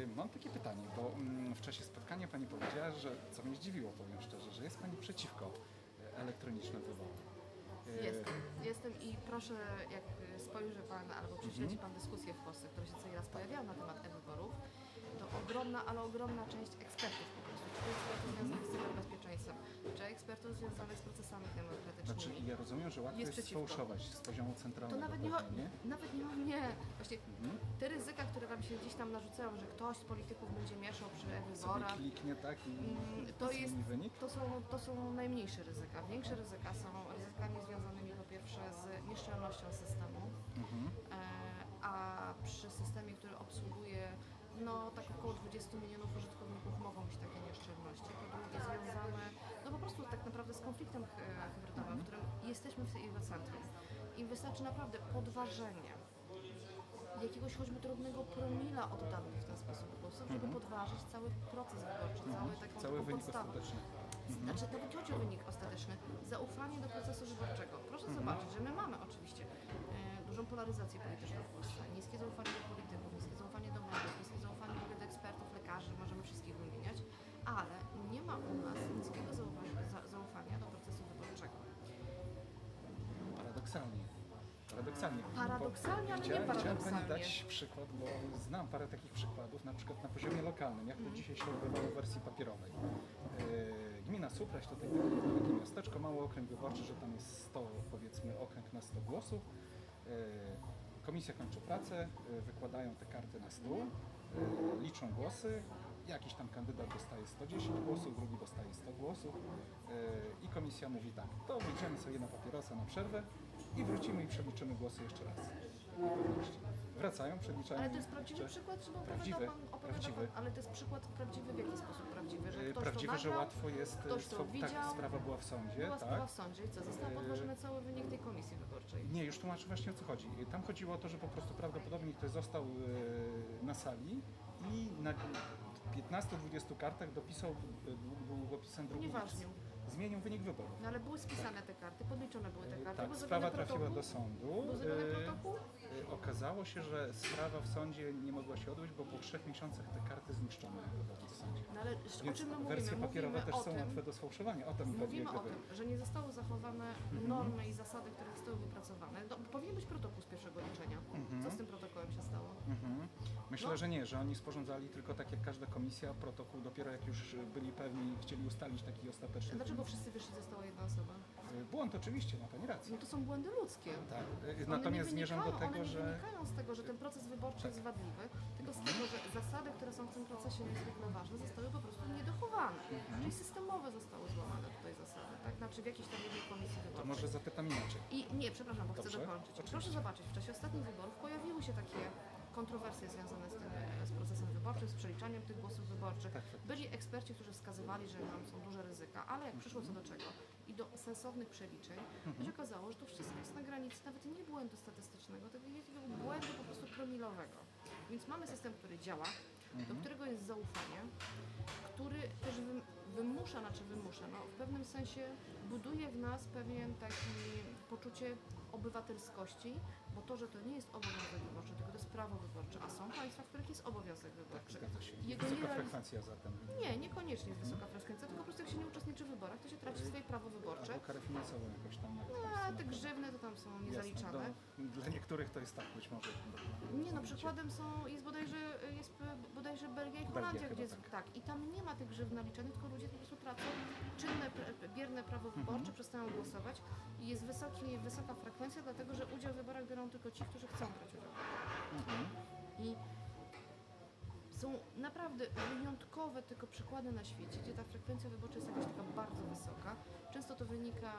Y, Mam takie pytanie, bo mm, w czasie spotkania Pani powiedziała, że co mnie zdziwiło, powiem szczerze, że jest Pani przeciwko y, elektronicznym wyborom. Y, Jestem, jestem i proszę, jak spojrzy Pan albo prześledzi Pan dyskusję w Polsce, która się co raz pojawiała na temat e-wyborów, to ogromna, ale ogromna część ekspertów po prostu, czy ekspertów związanych z cyberbezpieczeństwem, czy ekspertów związanych z procesami Znaczy, demokratycznymi. ja rozumiem, że łatwo Jest jest, sfałszować z poziomu To centralnego. nawet nie, ma, nie? nawet nie nie. Właśnie te ryzyka, Wam się gdzieś tam narzucają, że ktoś z polityków będzie mieszał przy Sobie e-wyborach, kliknie tak i Mm, to jest, wynik? to, są, to są najmniejsze ryzyka. Większe ryzyka są ryzykami związanymi po pierwsze z nieszczelnością systemu, Mhm. e, a przy systemie, który obsługuje no tak około 20 milionów użytkowników mogą być takie nieszczelności. Po drugie związane no po prostu tak naprawdę z konfliktem hy- hybrydowym, w którym jesteśmy w jego centrum. Im wystarczy naprawdę podważenie jakiegoś choćby drobnego promila oddanych w ten sposób głosów, żeby podważyć cały proces wyborczy, cały taką, Cały taką wynik podstawę. ostateczny. Znaczy, to nie chodzi o wynik ostateczny, zaufanie do procesu wyborczego. Proszę zobaczyć, że my mamy oczywiście e, dużą polaryzację polityczną w Polsce, niskie zaufanie do polityków, niskie zaufanie do mediów, niskie zaufanie w ogóle do ekspertów, lekarzy, możemy wszystkich wymieniać, ale nie ma u nas niskiego zaufania, za- zaufania do procesu wyborczego. Paradoksalnie. Paradoksalnie. Paradoksalnie, ale nie chciałem, Chciałem paradoksalnie. Pani dać przykład, bo znam parę takich przykładów, na przykład na poziomie lokalnym, jak to Mhm. dzisiaj się odbywało w wersji papierowej. Yy, Gmina Supraś to takie, takie miasteczko, mały okręg wyborczy, że tam jest 100, powiedzmy, okręg na 100 głosów. Yy, Komisja kończy pracę, yy, wykładają te karty na stół, liczą głosy, jakiś tam kandydat dostaje 110 głosów, drugi dostaje 100 głosów i komisja mówi tak, to wyjdziemy sobie na papierosa na przerwę i wrócimy i przeliczymy głosy jeszcze raz. Wracają, przeliczają. Ale to jest prawdziwy jeszcze- przykład, Prawdziwy, pan, opowiada prawdziwy. pan, ale to jest przykład prawdziwy w jaki sposób prawdziwy? Że Yy, ktoś Prawdziwe, to że nagrał, łatwo jest. ktoś to swo- widział, tak, sprawa była w sądzie. była tak. sprawa w sądzie i co? Został podważony cały wynik tej komisji wyborczej. Nie, już tłumaczę właśnie o co chodzi. Tam chodziło o to, że po prostu prawdopodobnie ktoś został na sali i na 15-20 kartach dopisał długopisem drugi Nieważne. Zmienił wynik wyborów. No ale były spisane te karty, podliczone były te karty. Tak, sprawa trafiła protokół. do sądu. Był zrobiony E, protokół? Okazało się, że sprawa w sądzie nie mogła się odbyć, bo po trzech miesiącach te karty zniszczono w sądzie. No ale o czym my mówimy? wersje papierowe mówimy też są tym, łatwe do sfałszowania. O chodzi. Mówimy o tym, że nie zostały zachowane Mhm. normy i zasady, które zostały wypracowane. No, powinien być protokół z pierwszego liczenia. Co z tym protokołem się stało? Mhm. Myślę, No. że nie, że oni sporządzali tylko tak jak każda komisja protokół, dopiero jak już byli pewni, chcieli ustalić taki ostateczny Dlaczego wszyscy wyszli, została jedna osoba? Błąd oczywiście, ma Pani rację. No to są błędy ludzkie. Tak. Y, One Natomiast nie zmierzam do tego, one nie że Mhm. wynikają z tego, że ten proces wyborczy jest wadliwy, tylko z tego, że zasady, które są w tym procesie niezwykle ważne, zostały po prostu niedochowane. Mhm. Czyli systemowe zostały złamane tutaj zasady, tak? Znaczy w jakiejś tam jednej komisji to wyborczej. może zapytam inaczej. I nie, przepraszam, bo chcę Dobrze, dokończyć. oczywiście. Proszę zobaczyć, w czasie ostatnich wyborów pojawiły się takie kontrowersje związane z tym, e, z procesem wyborczym, z przeliczaniem tych głosów wyborczych. Tak. Byli eksperci, którzy wskazywali, że tam są duże ryzyka, ale jak przyszło co do czego i do sensownych przeliczeń, to się okazało, że to wszystko jest na granicy nawet nie błędu statystycznego, tylko błędu po prostu promilowego. Więc mamy system, który działa, do którego jest zaufanie, który też wym- wymusza, znaczy wymusza, no, w pewnym sensie buduje w nas pewien taki poczucie obywatelskości, bo to, że to nie jest obowiązek wyborczy, tylko to jest prawo wyborcze, a są państwa, w których jest obowiązek Tak, wyborczy. zgadza się. Jego Wysoka nie realiz- frekwencja zatem. Nie, niekoniecznie jest wysoka frekwencja, tylko po prostu jak się nie uczestniczy w wyborach, to się traci swoje prawo wyborcze. Albo karę finansową jakoś tam. nawet A państwo te na- grzywny to tam są Jasne, niezaliczane. do- Dla niektórych to jest tak, być może. Nie no, przykładem są, jest bodajże, jest bodajże Belgia i Holandia, gdzie jest, tak. tak. I tam nie ma tych grzywny naliczonych, tylko ludzie po prostu tracą czynne, pr- bierne prawo Mhm. wyborcze, przestają głosować i jest wysoki, wysoka frekwencja, dlatego że udział w wyborach biorą tylko ci, którzy chcą brać udział. Mhm. I są naprawdę wyjątkowe tylko przykłady na świecie, gdzie ta frekwencja wyborcza jest jakaś taka bardzo wysoka. Często to wynika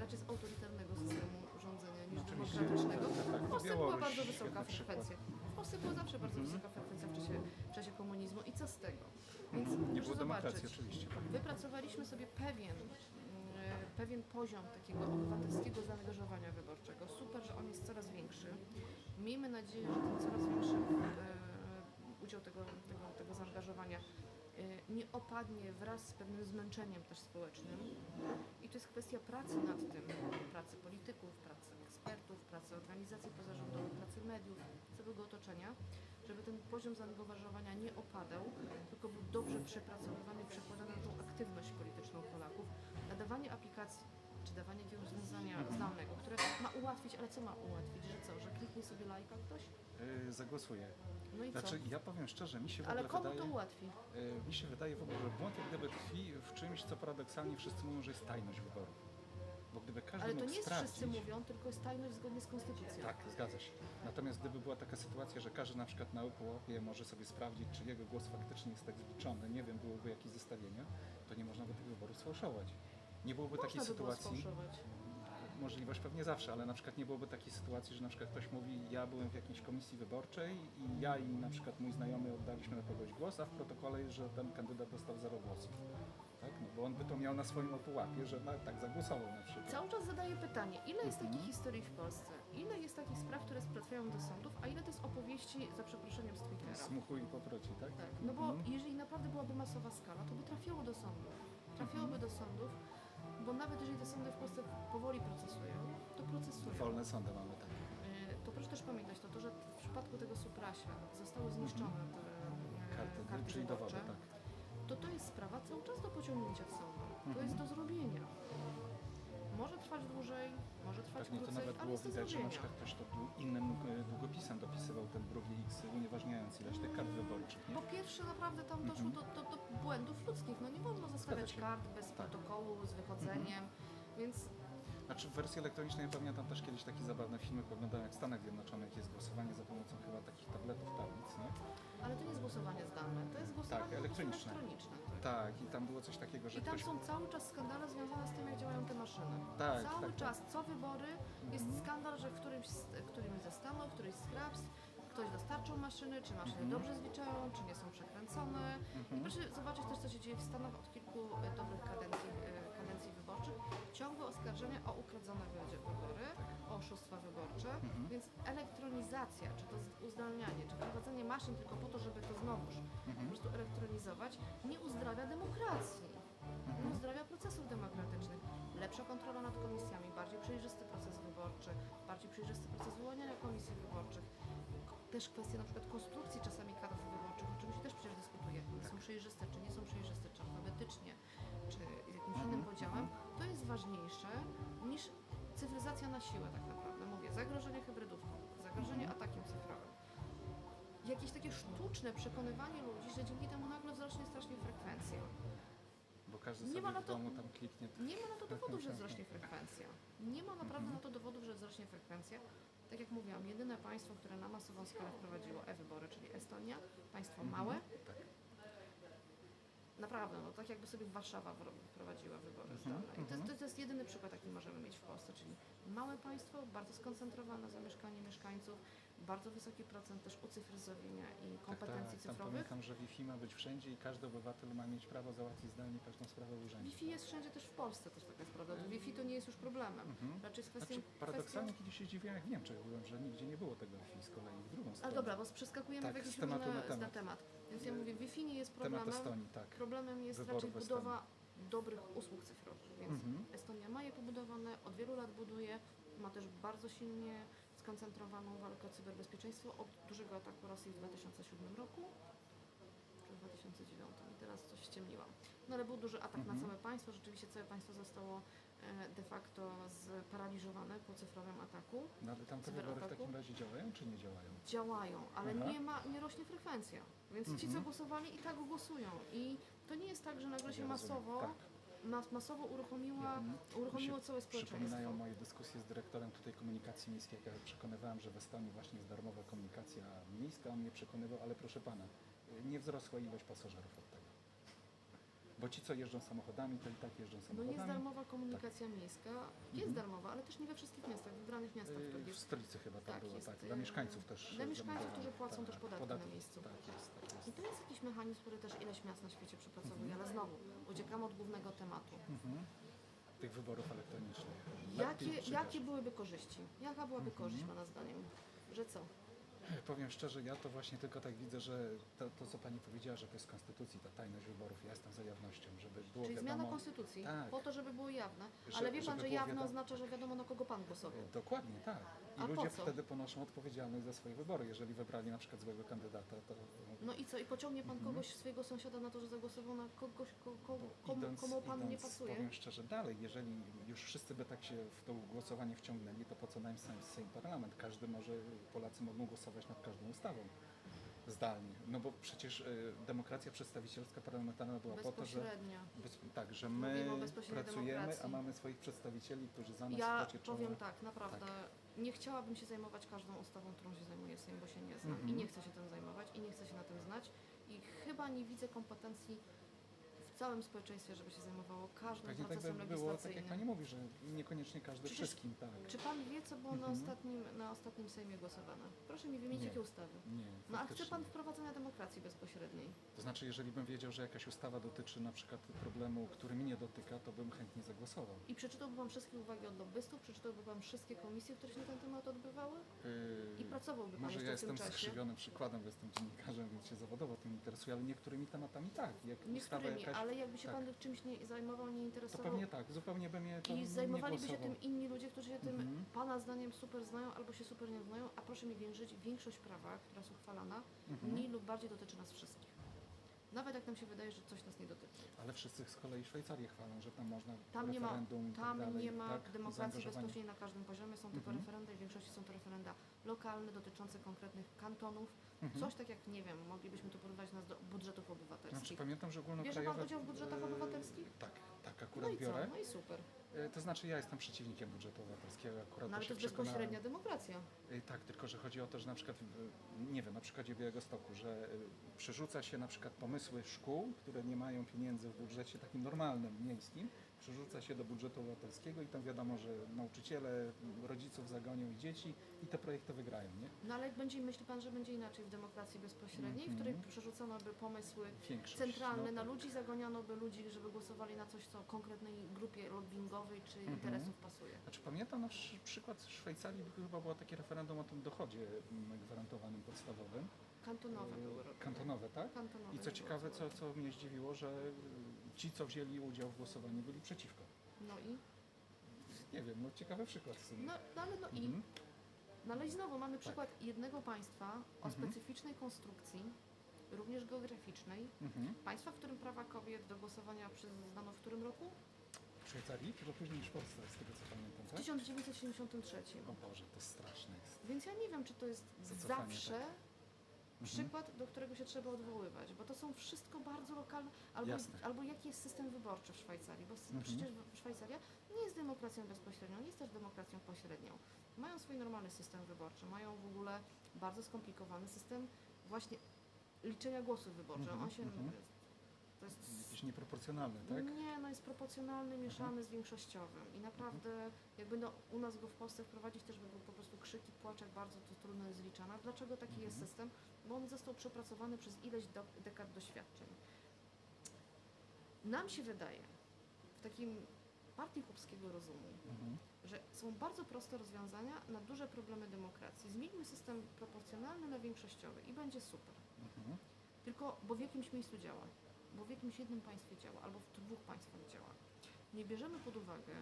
raczej z autorytarnego systemu rządzenia niż Oczywiście. demokratycznego. Tak, W Polsce była bardzo wysoka frekwencja. W Polsce była zawsze bardzo wysoka frekwencja w czasie, w czasie komunizmu. I co z tego? Więc Nie proszę było demokracji zobaczyć. oczywiście. Wypracowaliśmy sobie pewien, pewien poziom takiego obywatelskiego zaangażowania wyborczego. Super, że on jest coraz większy. Miejmy nadzieję, że ten coraz większy e, udział tego, tego, tego zaangażowania e, nie opadnie wraz z pewnym zmęczeniem też społecznym. I to jest kwestia pracy nad tym, pracy polityków, pracy ekspertów, pracy organizacji pozarządowych, pracy mediów, całego otoczenia, żeby ten poziom zaangażowania nie opadał, tylko był dobrze przepracowywany i przekładany na tą aktywność polityczną Polaków, dawanie aplikacji czy dawanie jakiegoś rozwiązania zdalnego, które ma ułatwić, ale co ma ułatwić, że co, że kliknie sobie lajka ktoś? Yy, zagłosuję. No i Znaczy, co? ja powiem szczerze, mi się w Ale ogóle komu wydaje... to ułatwi? yy, mi się wydaje w ogóle, że błąd jak gdyby tkwi w czymś, co paradoksalnie wszyscy mówią, że jest tajność wyborów. Bo gdyby każdy Ale to mógł nie jest sprawdzić... wszyscy mówią, tylko jest tajność zgodnie z konstytucją. Tak, zgadza się. Natomiast gdyby była taka sytuacja, że każdy na przykład na UPOP może sobie sprawdzić, czy jego głos faktycznie jest tak zliczony, nie wiem, byłoby jakieś zestawienia, to nie można by tych wyborów sfałszować. Nie byłoby takiej Można by było sytuacji, możliwość pewnie zawsze, ale na przykład nie byłoby takiej sytuacji, że na przykład ktoś mówi, ja byłem w jakiejś komisji wyborczej i ja i na przykład mój znajomy oddaliśmy na kogoś głos, a w protokole jest, że ten kandydat dostał zero głosów. Tak? No bo on by to miał na swoim opułapie, że tak zagłosował na przykład. Cały czas zadaję pytanie, ile jest Mhm. takich historii w Polsce? Ile jest takich spraw, które trafiają do sądów, a ile to jest opowieści, za przeproszeniem, z Twittera? Smuchu i poproci, tak? Tak, no bo Mhm. jeżeli naprawdę byłaby masowa skala, to by trafiało do sądów. Trafiałoby do sądów, bo nawet jeżeli te sądy w Polsce powoli procesują, to procesują. Wolne sądy mamy, tak. Y, To proszę też pamiętać to, to, że w przypadku tego Suprasia zostały zniszczone te Karty, karty czyli dowody, tak. to to jest sprawa cały czas do pociągnięcia w sądu. To jest do zrobienia. Może trwać dłużej, Pewnie to nawet było widać, że na przykład ktoś to dłu- innym e, długopisem dopisywał ten drugi X, unieważniając ilość tych kart wyborczych, nie? Po pierwsze naprawdę tam doszło do, do, do błędów ludzkich. No nie wolno zostawiać kart bez Tak. protokołu, z wychodzeniem, więc Znaczy w wersji elektronicznej ja pamiętam też kiedyś takie zabawne filmy, oglądałem jak w Stanach Zjednoczonych jest głosowanie za pomocą chyba takich tabletów, tablic, nie? ale to nie jest głosowanie zdalne, to jest głosowanie prostu elektroniczne. elektroniczne. Tak, i tam było coś takiego, że I tam ktoś... są cały czas skandale związane z tym, jak działają te maszyny. Tak, cały tak, tak. czas, co wybory, jest Mhm. skandal, że w którymś, z- którymś ze stanów, któryś z hrabstw, ktoś dostarczył maszyny, czy maszyny Mhm. dobrze zliczają, czy nie są przekręcone. I Mhm. proszę zobaczyć też, co się dzieje w Stanach od kilku e, dobrych kadencji, e, Ciągłe oskarżenia o ukradzone wy- wybory, o oszustwa wyborcze, Mhm. więc elektronizacja, czy to uzdalnianie, czy wprowadzenie maszyn tylko po to, żeby to znowuż po Mhm. prostu elektronizować, nie uzdrawia demokracji. Nie Mhm. uzdrawia procesów demokratycznych. Lepsza kontrola nad komisjami, bardziej przejrzysty proces wyborczy, bardziej przejrzysty proces wyłaniania komisji wyborczych. Też kwestie na przykład konstrukcji czasami kadr wyborczych, o czym się też przecież dyskutuje. Są przejrzyste, czy nie są przejrzyste, czy alfabetycznie, czy z jakimś innym Mhm, podziałem. To jest ważniejsze niż cywilizacja na siłę tak naprawdę. Mówię, zagrożenie hybrydówką, zagrożenie Mhm. atakiem cyfrowym. Jakieś takie sztuczne przekonywanie ludzi, że dzięki temu nagle wzrośnie strasznie frekwencja. Bo każdy Nie sobie ma na to- domu tam kliknie. Nie ma na to dowodów, że wzrośnie frekwencja. Nie ma naprawdę na to dowodów, że wzrośnie frekwencja. Tak jak mówiłam, jedyne państwo, które na masową skalę wprowadziło e-wybory, czyli Estonia, państwo małe, Tak. Naprawdę, no tak jakby sobie Warszawa wprowadziła wybory Mhm, zdalne. I to, jest, mhm. to jest jedyny przykład, jaki możemy mieć w Polsce, czyli małe państwo, bardzo skoncentrowane zamieszkanie mieszkańców, bardzo wysoki procent też ucyfryzowienia i kompetencji tak, tak. Tam cyfrowych. pamiętam, że Wi-Fi ma być wszędzie i każdy obywatel ma mieć prawo załatwić zdalnie każdą sprawę w urzędzie. Wi-Fi jest wszędzie też w Polsce, też taka prawda. To Wi-Fi to nie jest już problemem. Mhm. Raczej jest kwestią, Znaczy, paradoksalnie kiedyś się dziwiłem, jak w Niemczech byłem, że nigdzie nie było tego Wi-Fi z kolei w drugą stronę. Ale dobra, bo przeskakujemy Tak, w z na temat. na temat. Więc ja mówię, Wi-Fi nie jest Temat problemem. Estonii, tak. Problemem jest Wyborów raczej budowa dobrych usług cyfrowych. Więc Mhm. Estonia ma je pobudowane, od wielu lat buduje, ma też bardzo silnie skoncentrowaną walkę o cyberbezpieczeństwo od dużego ataku Rosji w 2007 roku czy w 2009 i teraz coś ściemniłam. No ale był duży atak Mhm. na całe państwo, rzeczywiście całe państwo zostało e, de facto sparaliżowane po cyfrowym ataku. No ale tam te wybory w takim razie działają, czy nie działają? działają, ale Aha. nie ma, nie rośnie frekwencja. Więc ci, co Mhm. głosowali, i tak głosują. I to nie jest tak, że nagle się Ja masowo, Tak. mas, masowo uruchomiła, Mhm. uruchomiło całe społeczeństwo. Przypominają moje dyskusje z dyrektorem tutaj komunikacji miejskiej, jak ja przekonywałem, że w Estonii właśnie jest darmowa komunikacja miejska, on mnie przekonywał, ale proszę pana, nie wzrosła ilość pasażerów od. Bo ci, co jeżdżą samochodami, to i tak jeżdżą No jest samochodami. darmowa komunikacja miejska, jest Mhm. darmowa, ale też nie we wszystkich miastach, w wybranych miastach, w Y, których W jest. stolicy chyba tam Tak, było, jest, tak. Dla mieszkańców też. dla mieszkańców, którzy płacą Tak, też podatki na miejscu. Tak jest, tak I jest. to jest jakiś mechanizm, który też ileś miast na świecie przepracowuje, Mhm. ale znowu, uciekamy od głównego tematu. Mhm. Tych wyborów elektronicznych. Jakie, jakie byłyby korzyści? Jaka byłaby Mhm. korzyść Pana zdaniem? Że co? Powiem szczerze, ja to właśnie tylko tak widzę, że to, to co Pani powiedziała, że to jest konstytucji, ta tajność wyborów, ja jestem za jawnością, żeby było Czyli wiadomo... zmiana konstytucji, Tak. po to, żeby było jawne. Ale wie pan, że jawne wiadomo- oznacza, że wiadomo na kogo pan głosował. Dokładnie, tak. I A po ludzie co? wtedy ponoszą odpowiedzialność za swoje wybory. Jeżeli wybrali na przykład złego kandydata, to No i co? I pociągnie pan Mhm. kogoś, swojego sąsiada na to, że zagłosował na kogoś, ko, ko, komu, idąc, komu pan nie idąc, pasuje? powiem szczerze, dalej, jeżeli już wszyscy by tak się w to głosowanie wciągnęli, to po co nam sam Sejm Parlament? Każdy może, Polacy mogą głosować nad każdą ustawą zdalnie. No bo przecież y, demokracja przedstawicielska parlamentarna była po to, że bez, tak, że my pracujemy, demokracji. a mamy swoich przedstawicieli, którzy za nas Ja powiem tak, naprawdę nie chciałabym się zajmować każdą ustawą, którą się zajmuje Sejm, bo się nie znam Mhm. i nie chcę się tym zajmować i nie chcę się na tym znać i chyba nie widzę kompetencji w całym społeczeństwie, żeby się zajmowało każdym Pewnie tak procesem by było, tak jak. Pani mówi, że niekoniecznie każdy Przecież- wszystkim, tak. Czy pan wie, co było na, Mhm. ostatnim, na ostatnim Sejmie głosowane? Proszę mi wymienić, Nie. jakie ustawy. Nie, No a chce pan wprowadzenia demokracji bezpośredniej. To znaczy, jeżeli bym wiedział, że jakaś ustawa dotyczy na przykład problemu, który mnie dotyka, to bym chętnie zagłosował. I przeczytałby pan wszystkie uwagi od lobbystów, przeczytałby pan wszystkie komisje, które się na ten temat odbywały Yy, i pracowałby pan Może ja jestem skrzywionym przykładem, bo jestem dziennikarzem, więc się zawodowo tym interesuję, ale niektórymi tematami tak. Jak ustawa Niektórymi, jakaś, ale jakby się tak. pan czymś nie zajmował, nie to interesował pewnie tak, zupełnie by mnie to i zajmowaliby się tym inni ludzie, którzy się tym Mhm. pana zdaniem super znają albo się super nie znają, a proszę mi wierzyć, większość prawa, która jest uchwalana, Mhm. mniej lub bardziej dotyczy nas wszystkich. Nawet jak nam się wydaje, że coś nas nie dotyczy. Ale wszyscy z kolei Szwajcarię chwalą, że tam można Tam nie ma, referendum i tak tam dalej, nie ma tak, demokracji bezpośredniej na każdym poziomie, są tylko Mhm. referenda i w większości są to referenda lokalne, dotyczące konkretnych kantonów. Mhm. Coś tak jak, nie wiem, moglibyśmy to porównać nas do budżetów Znaczy, obywatelskich. pamiętam, że Bierze pan ogólnokrajowe... udział w budżetach e, obywatelskich? Tak, tak, No akurat i co? biorę. No i super. E, To znaczy ja jestem przeciwnikiem budżetu obywatelskiego, akurat No ale się to jest bezpośrednia demokracja. Y, Tak, tylko że chodzi o to, że na przykład, nie wiem, na przykładzie Białego Stoku, że przerzuca się na przykład pomysły szkół, które nie mają pieniędzy w budżecie takim normalnym, miejskim, przerzuca się do budżetu obywatelskiego i tam wiadomo, że nauczyciele, rodziców zagonią i dzieci i te projekty wygrają, nie? No ale będzie, myśli pan, że będzie inaczej w demokracji bezpośredniej, w Mhm. której przerzucano by pomysły Większość. centralne no, na ludzi, zagoniano by ludzi, żeby głosowali na coś, co konkretnej grupie lobbyingowej czy Mhm. interesów pasuje. Znaczy pamiętam na przy- przykład z Szwajcarii, chyba było takie referendum o tym dochodzie gwarantowanym podstawowym. Kantonowe były robione. Kantonowe, tak? Kantonowe I co ciekawe, co, co mnie zdziwiło, że y, ci, co wzięli udział w głosowaniu, byli przeciwko. No i? Nie wiem, no ciekawy przykład w sumie. No, no ale no i? Mhm. No ale znowu mamy przykład jednego państwa o Mhm. specyficznej konstrukcji, również geograficznej. Mhm. Państwa, w którym prawa kobiet do głosowania przyznano w którym roku? W Szwajcarii? Chyba później niż w Polsce, z tego co pamiętam, W tak? 1973. O Boże, to straszne jest. Więc ja nie wiem, czy to jest Zacofanie, zawsze tak. Przykład, do którego się trzeba odwoływać, bo to są wszystko bardzo lokalne, albo, Jasne. albo jaki jest system wyborczy w Szwajcarii, bo Mhm. przecież Szwajcaria nie jest demokracją bezpośrednią, nie jest też demokracją pośrednią. Mają swój normalny system wyborczy, mają w ogóle bardzo skomplikowany system właśnie liczenia głosów wyborczych. Mhm, On się, mhm. To jest Jakiś nieproporcjonalny, tak? nie, no jest proporcjonalny, mieszany z większościowym i naprawdę jakby no, u nas go w Polsce wprowadzić też by był po prostu krzyk i płacz, jak bardzo to trudno jest zliczane. Dlaczego taki jest Mhm. system? Bo on został przepracowany przez ileś do, dekad doświadczeń. Nam się wydaje, w takim partii chłopskiego rozumu, Mhm. że są bardzo proste rozwiązania na duże problemy demokracji. Zmieńmy system proporcjonalny na większościowy i będzie super. Mhm. Tylko, bo w jakimś miejscu działa, bo w jakimś jednym państwie działa, albo w dwóch państwach działa. Nie bierzemy pod uwagę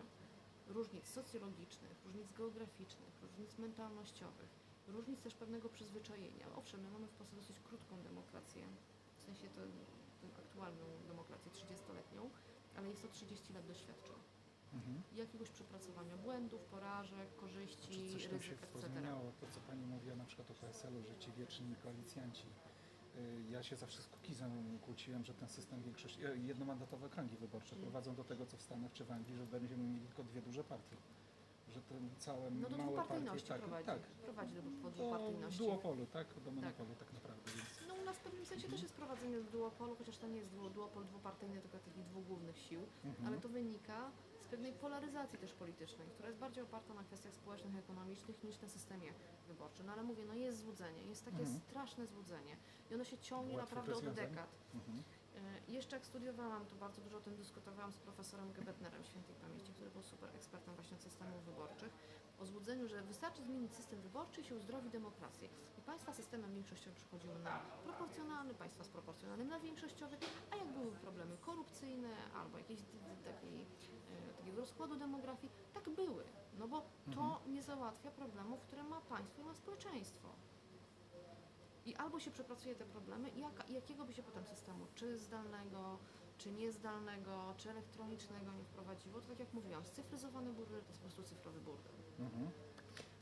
różnic socjologicznych, różnic geograficznych, różnic mentalnościowych, różnic też pewnego przyzwyczajenia. Owszem, my mamy w Polsce dosyć krótką demokrację, w sensie tę tę aktualną demokrację 30-letnią, ale jest to 30 lat doświadczeń. Mhm. Jakiegoś przepracowania błędów, porażek, korzyści, Czy coś tam się ryzyk, etc. pozmieniało, to co Pani mówiła na przykład o PSL-u, że ci wieczni koalicjanci. Y, Ja się zawsze z Kukizem kłóciłem, że ten system większości, e, jednomandatowe okręgi wyborcze Mm. prowadzą do tego, co w Stanach czy w Anglii, że będziemy mieli tylko dwie duże partie. Że te całe No do małe partie, tak, prowadzi. tak, Prowadzi do do dwupartyjności. duopolu, tak, do monopolu tak, naprawdę, więc u nas w pewnym sensie Mhm. też jest prowadzenie do duopolu, chociaż to nie jest duo- duopol dwupartyjny, tylko takich dwóch głównych sił, mhm. ale to wynika z pewnej polaryzacji też politycznej, która jest bardziej oparta na kwestiach społecznych, ekonomicznych niż na systemie wyborczym. No ale mówię, no jest złudzenie, jest takie Mhm. straszne złudzenie i ono się ciągnie Łatwych naprawdę od dekad. Mhm. E, Jeszcze jak studiowałam, to bardzo dużo o tym dyskutowałam z profesorem Gebetnerem świętej pamięci, który był super ekspertem właśnie od systemów wyborczych, o złudzeniu, że wystarczy zmienić system wyborczy i się uzdrowi demokrację. I państwa systemem większościowym przechodziły na proporcjonalny, państwa z proporcjonalnym na większościowy, a jak były problemy korupcyjne albo jakieś takiej, e, takiego rozkładu demografii, tak były. No bo to nie załatwia problemów, które ma państwo i ma społeczeństwo. I albo się przepracuje te problemy, i jakiego by się potem systemu, czy zdalnego, czy niezdalnego, czy elektronicznego nie wprowadziło, to tak jak mówiłam, scyfryzowany burdel to jest po prostu cyfrowy burdel. Mhm.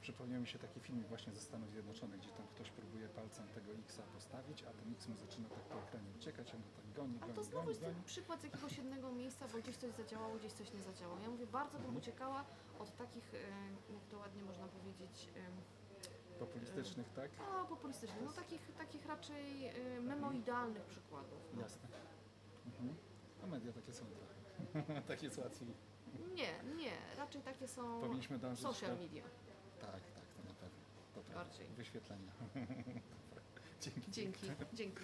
Przypomniał mi się taki filmik właśnie ze Stanów Zjednoczonych, gdzie tam ktoś próbuje palcem tego X postawić, a ten X mu zaczyna tak po ekranie uciekać, on go tak goni, A to goni, znowu goni, jest goni. przykład z jakiegoś jednego miejsca, bo gdzieś coś zadziałało, gdzieś coś nie zadziałało. Ja mówię, bardzo bym uciekała od takich, jak to ładnie można powiedzieć, Populistycznych, tak? no populistycznych, no takich, takich raczej e, memoidalnych przykładów. No. Jasne. Mhm. A media takie są trochę. takie jest łatwiej. Nie, nie, raczej takie są Powinniśmy dążyć social do... media. Tak, tak, to na pewno. To prawda. Bardziej. Wyświetlenia. Dobra. Dzięki. Dzięki, dzięki.